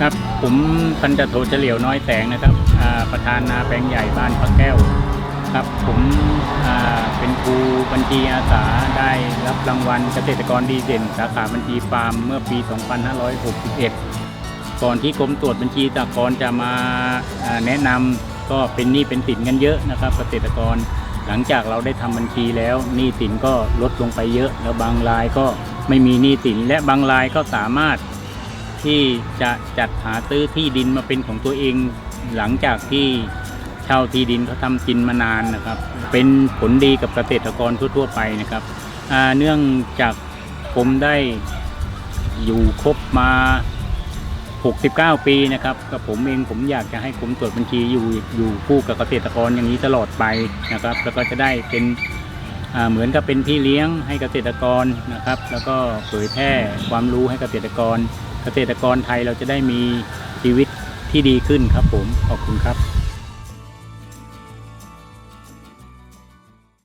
ครับผมพันจโทเฉลียวน้อยแสงนะครับประธานนาแปลงใหญ่บ้านพระแก้วครับผมเป็นครูบัญชีอาสาได้รับรางวัลเกษตรกรดีเด่น สาขาบัญชีฟาร์มเมื่อปี 2561 ก่อนที่กรมตรวจบัญชีสากรจะมาอ่าแนะนำก็เป็นหนี้เป็นสินกันเยอะนะครับเกษตรกรหลังจากเราได้ทำบัญชีแล้วหนี้สินก็ลดลงไปเยอะ แล้วบางรายก็ไม่มีหนี้สินและบางรายก็สามารถ ที่จะจัดหาซื้อที่ดินมาเป็นของตัวเอง หลังจากที่เช่าที่ดินเขาทำกินมานานนะครับ เป็นผลดีกับเกษตรกรทั่ว ๆ ไปนะครับเนื่องจากผมได้อยู่ครบมา 69 ปีนะครับกับผมเองผมอยากจะให้กรมตรวจบัญชีอยู่อยู่คู่กับเกษตรกรอย่างนี้ตลอดไปนะครับ แล้วก็จะได้เป็นเหมือนกับเป็นพี่เลี้ยงให้เกษตรกรนะครับ แล้วก็เผยแพร่ความรู้ให้เกษตรกร เกษตรกรไทยเราจะได้มีชีวิตที่ดีขึ้นครับผม ขอบคุณครับ